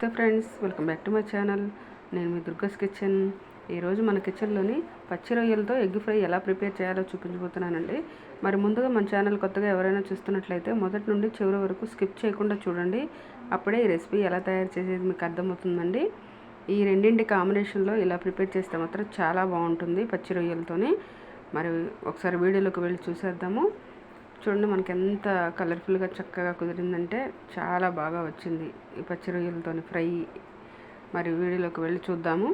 నమస్తే friends welcome back to my channel. నేను మీ దుర్గస్ కిచెన్. ఈరోజు మన కిచెన్లోని పచ్చి రొయ్యలతో ఎగ్ ఫ్రై ఎలా ప్రిపేర్ చేయాలో చూపించబోతున్నానండి. మరి ముందుగా మన ఛానల్ కొత్తగా ఎవరైనా చూస్తున్నట్లయితే మొదటి నుండి చివరి వరకు స్కిప్ చేయకుండా చూడండి. అప్పుడే ఈ రెసిపీ ఎలా తయారు చేసేది మీకు అర్థమవుతుందండి. ఈ రెండింటి కాంబినేషన్లో ఇలా ప్రిపేర్ చేస్తే మాత్రం చాలా బాగుంటుంది పచ్చి రొయ్యలతోని. మరి ఒకసారి వీడియోలోకి వెళ్ళి చూసేద్దాము. చూడండి మనకి ఎంత కలర్ఫుల్గా చక్కగా కుదిరిందంటే చాలా బాగా వచ్చింది ఈ పచ్చి రొయ్యలతో ఫ్రై. మరి వీడియోలోకి వెళ్ళి చూద్దాము.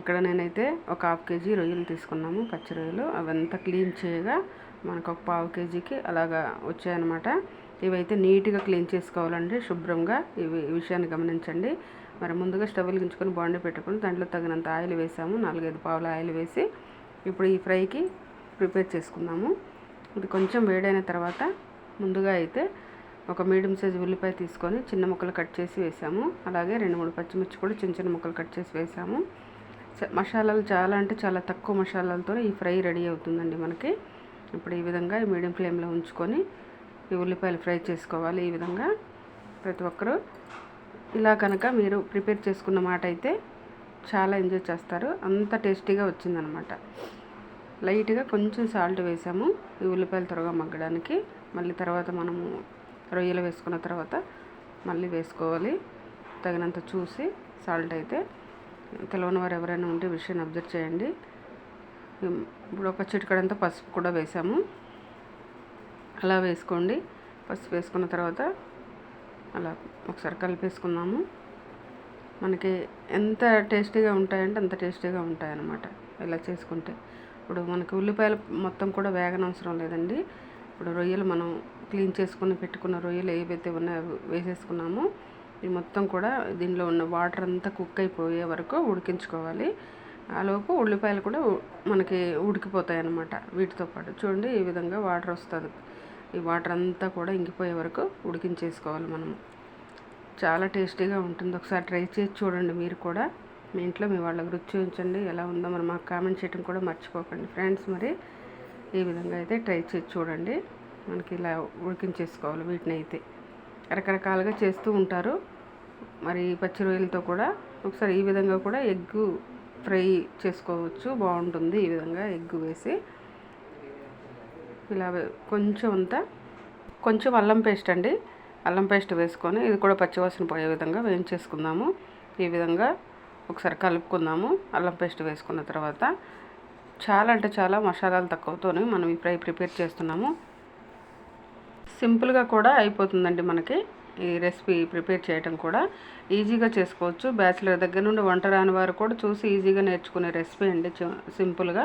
ఇక్కడ నేనైతే ఒక హాఫ్ కేజీ రొయ్యలు తీసుకున్నాము పచ్చి రొయ్యలు. అవంతా క్లీన్ చేయగా మనకు ఒక పావు కేజీకి అలాగా వచ్చాయన్నమాట. ఇవైతే నీట్గా క్లీన్ చేసుకోవాలండి శుభ్రంగా. ఇవి ఈ విషయాన్ని గమనించండి. మరి ముందుగా స్టవ్ వెలిగించుకొని బాండి పెట్టుకొని దాంట్లో తగినంత ఆయిల్ వేసాము నాలుగైదు పావుల ఆయిల్ వేసి ఇప్పుడు ఈ ఫ్రైకి ప్రిపేర్ చేసుకుందాము. ఇది కొంచెం వేడైన తర్వాత ముందుగా అయితే ఒక మీడియం సైజు ఉల్లిపాయ తీసుకొని చిన్న ముక్కలు కట్ చేసి వేసాము. అలాగే రెండు మూడు పచ్చిమిర్చి కూడా చిన్న చిన్న ముక్కలు కట్ చేసి వేసాము. మసాలాలు చాలా అంటే చాలా తక్కువ మసాలాలతో ఈ ఫ్రై రెడీ అవుతుందండి మనకి. ఇప్పుడు ఈ విధంగా ఈ మీడియం ఫ్లేమ్లో ఉంచుకొని ఈ ఉల్లిపాయలు ఫ్రై చేసుకోవాలి ఈ విధంగా. ప్రతి ఒక్కరూ ఇలా కనుక మీరు ప్రిపేర్ చేసుకున్న మాట అయితే చాలా ఎంజాయ్ చేస్తారు. అంత టేస్టీగా వచ్చిందనమాట. లైట్గా కొంచెం సాల్ట్ వేసాము. ఈ ఉల్లిపాయలు త్వరగా మగ్గడానికి. మళ్ళీ తర్వాత మనము రొయ్యలు వేసుకున్న తర్వాత మళ్ళీ వేసుకోవాలి. తగినంత చూసి సాల్ట్ అయితే తెలియని వారు ఎవరైనా ఉంటే విషయాన్ని అబ్జర్వ్ చేయండి. ఇప్పుడు ఒక చిటికడంతా పసుపు కూడా వేసాము. అలా వేసుకోండి. పసుపు వేసుకున్న తర్వాత అలా ఒకసారి కలిపేసుకుందాము. మనకి ఎంత టేస్టీగా ఉంటాయంటే అంత టేస్టీగా ఉంటాయన్నమాట ఇలా చేసుకుంటే. ఇప్పుడు మనకి ఉల్లిపాయలు మొత్తం కూడా వేగనవసరం లేదండి. ఇప్పుడు రొయ్యలు మనం క్లీన్ చేసుకుని పెట్టుకున్న రొయ్యలు ఏవైతే ఉన్నాయో వేసేసుకున్నామో. ఈ మొత్తం కూడా దీనిలో ఉన్న వాటర్ అంతా కుక్ అయిపోయే వరకు ఉడికించుకోవాలి. ఆలోపు ఉల్లిపాయలు కూడా మనకి ఉడికిపోతాయి అన్నమాట వీటితో పాటు. చూడండి ఈ విధంగా వాటర్ వస్తుంది. ఈ వాటర్ అంతా కూడా ఇంకిపోయే వరకు ఉడికించేసుకోవాలి మనము. చాలా టేస్టీగా ఉంటుంది. ఒకసారి ట్రై చేసి చూడండి మీరు కూడా. మీ ఇంట్లో మీ వాళ్ళకి రుచి చూపించండి. ఎలా ఉందో మరి మాకు కామెంట్ చేయడం కూడా మర్చిపోకండి. ఫ్రెండ్స్ మరి ఈ విధంగా అయితే ట్రై చేసి చూడండి. మనకి ఇలా ఉడికించేసుకోవాలి వీటిని అయితే. రకరకాలుగా చేస్తూ ఉంటారు. మరి పచ్చి రొయ్యలతో కూడా ఒకసారి ఈ విధంగా కూడా ఎగ్ ఫ్రై చేసుకోవచ్చు. బాగుంటుంది ఈ విధంగా ఎగ్ వేసి. ఇలా కొంచెం అంతా కొంచెం అల్లం పేస్ట్ అండి. అల్లం పేస్ట్ వేసుకొని ఇది కూడా పచ్చివాసన పోయే విధంగా వేయించేసుకుందాము. ఈ విధంగా ఒకసారి కలుపుకుందాము. అల్లం పేస్ట్ వేసుకున్న తర్వాత చాలా అంటే చాలా మసాలాలు తక్కువతోనే మనం ఈ ఫ్రై ప్రిపేర్ చేస్తున్నాము. సింపుల్గా కూడా అయిపోతుందండి మనకి ఈ రెసిపీ ప్రిపేర్ చేయడం కూడా. ఈజీగా చేసుకోవచ్చు. బ్యాచిలర్ దగ్గర నుండి వంట రాని వారు కూడా చూసి ఈజీగా నేర్చుకునే రెసిపీ అండి. సింపుల్గా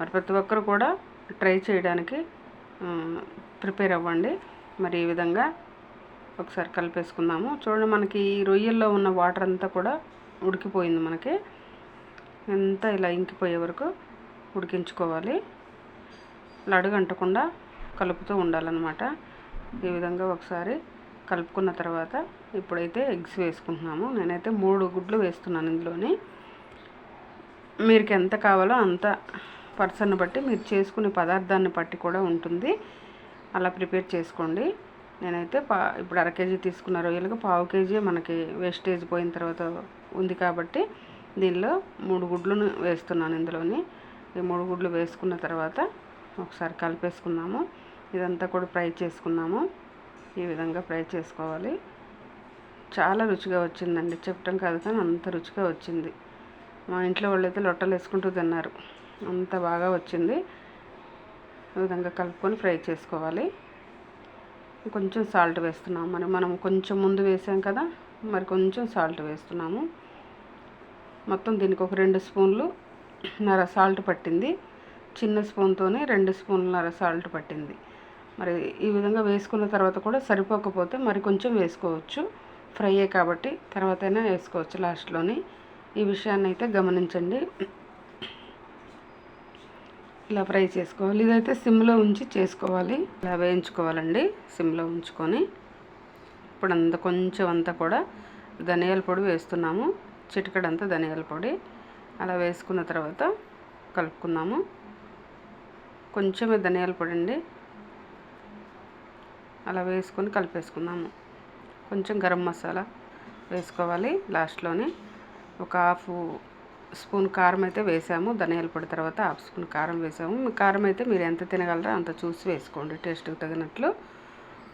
మరి ప్రతి ఒక్కరు కూడా ట్రై చేయడానికి ప్రిపేర్ అవ్వండి. మరి ఈ విధంగా ఒకసారి కలిపేసుకుందాము. చూడండి మనకి ఈ రొయ్యల్లో ఉన్న వాటర్ అంతా కూడా ఉడికిపోయింది మనకి. ఎంత ఇలా ఇంకిపోయే వరకు ఉడికించుకోవాలి. ఇలా అడుగంటకుండా కలుపుతూ ఉండాలన్నమాట. ఈ విధంగా ఒకసారి కలుపుకున్న తర్వాత ఇప్పుడైతే ఎగ్స్ వేసుకుంటున్నాము. నేనైతే మూడు గుడ్లు వేస్తున్నాను ఇందులోని. మీకు ఎంత కావాలో అంత పర్సన్ బట్టి మీరు చేసుకునే పదార్థాన్ని బట్టి కూడా ఉంటుంది. అలా ప్రిపేర్ చేసుకోండి. నేనైతే పా ఇప్పుడు అర కేజీ తీసుకున్న రొయ్యలకు పావు కేజీ మనకి వేస్టేజ్ పోయిన తర్వాత ఉంది కాబట్టి దీనిలో మూడు గుడ్లను వేస్తున్నాను ఇందులోని. ఈ మూడు గుడ్లు వేసుకున్న తర్వాత ఒకసారి కలిపేసుకున్నాము. ఇదంతా కూడా ఫ్రై చేసుకున్నాము. ఈ విధంగా ఫ్రై చేసుకోవాలి. చాలా రుచిగా వచ్చిందండి. చెప్పటం కాదు కానీ అంత రుచిగా వచ్చింది. మా ఇంట్లో వాళ్ళైతే లొట్టలు వేసుకుంటూ తిన్నారు. అంత బాగా వచ్చింది. ఈ విధంగా కలుపుకొని ఫ్రై చేసుకోవాలి. కొంచెం సాల్ట్ వేస్తున్నాము. మరి మనం కొంచెం ముందు వేసాం కదా మరి కొంచెం సాల్ట్ వేస్తున్నాము. మొత్తం దీనికి ఒక రెండు స్పూన్లు నర సాల్ట్ పట్టింది. చిన్న స్పూన్తోనే రెండు స్పూన్లన్నర సాల్ట్ పట్టింది. మరి ఈ విధంగా వేసుకున్న తర్వాత కూడా సరిపోకపోతే మరి కొంచెం వేసుకోవచ్చు. ఫ్రైయే కాబట్టి తర్వాత అయినా వేసుకోవచ్చు లాస్ట్లోని. ఈ విషయాన్ని అయితే గమనించండి. ఇలా ఫ్రై చేసుకోవాలి. ఇదైతే సిమ్లో ఉంచి చేసుకోవాలి. ఇలా వేయించుకోవాలండి సిమ్లో ఉంచుకొని. ఇప్పుడు అంత కొంచెం అంతా కూడా ధనియాల పొడి వేస్తున్నాము. చిటికడంతా ధనియాల పొడి. అలా వేసుకున్న తర్వాత కలుపుకున్నాము కొంచెమే ధనియాల పొడి అండి. అలా వేసుకొని కలిపేసుకున్నాము కొంచెం గరం మసాలా వేసుకోవాలి లాస్ట్లోని. ఒక హాఫ్ స్పూన్ కారం అయితే వేసాము ధనియాల పొడి తర్వాత హాఫ్ స్పూన్ కారం వేసాము. మీ కారం అయితే మీరు ఎంత తినగలరో అంత చూసి వేసుకోండి టేస్ట్కి తగినట్లు.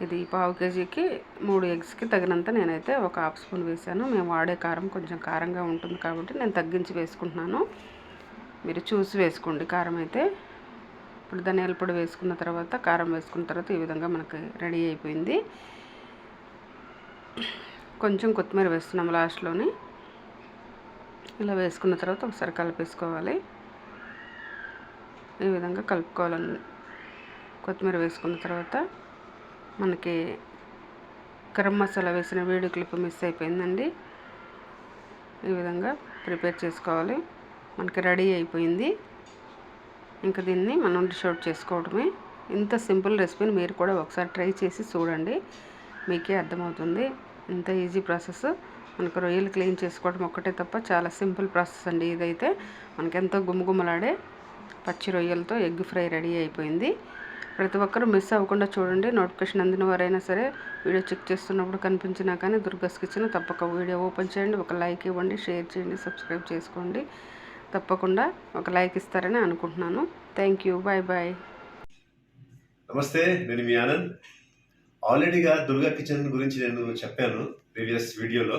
ఇది పావు కేజీకి మూడు ఎగ్స్కి తగినంత నేనైతే ఒక హాఫ్ స్పూన్ వేసాను. మేము వాడే కారం కొంచెం కారంగా ఉంటుంది కాబట్టి నేను తగ్గించి వేసుకుంటున్నాను. మీరు చూసి వేసుకోండి కారం అయితే. ఇప్పుడు ధనియాల పొడి వేసుకున్న తర్వాత కారం వేసుకున్న తర్వాత ఈ విధంగా మనకి రెడీ అయిపోయింది. కొంచెం కొత్తిమీర వేస్తున్నాం లాస్ట్లోని. ఇలా వేసుకున్న తర్వాత ఒకసారి కలిపేసుకోవాలి. ఈ విధంగా కలుపుకోవాలని కొత్తిమీర వేసుకున్న తర్వాత మనకి గరం మసాలా వేసిన వీడియో క్లిప్ మిస్ అయిపోయిందండి. ఈ విధంగా ప్రిపేర్ చేసుకోవాలి. మనకి రెడీ అయిపోయింది. ఇంకా దీన్ని మనం డిష్ అవుట్ చేసుకోవడమే. ఇంత సింపుల్ రెసిపీని మీరు కూడా ఒకసారి ట్రై చేసి చూడండి. మీకే అర్థమవుతుంది. ఇంత ఈజీ ప్రాసెస్. మనకు రొయ్యలు క్లీన్ చేసుకోవడం ఒక్కటే తప్ప చాలా సింపుల్ ప్రాసెస్ అండి ఇదైతే. మనకి ఎంతో గుమగుమలాడే పచ్చి రొయ్యలతో ఎగ్ ఫ్రై రెడీ అయిపోయింది. ప్రతి ఒక్కరూ మిస్ అవ్వకుండా చూడండి. నోటిఫికేషన్ అందిన వారైనా సరే వీడియో చెక్ చేస్తున్నప్పుడు కనిపించినా కానీ దుర్గస్ కిచెన్ తప్పక వీడియో ఓపెన్ చేయండి. ఒక లైక్ ఇవ్వండి షేర్ చేయండి సబ్స్క్రైబ్ చేసుకోండి. తప్పకుండా ఒక లైక్ ఇస్తారని అనుకుంటున్నాను. Thank you. Bye bye. నమస్తే నేను మీ ఆనంద్. ఆల్రెడీగా దుర్గా కిచెన్ గురించి నేను చెప్పాను ప్రీవియస్ వీడియోలో.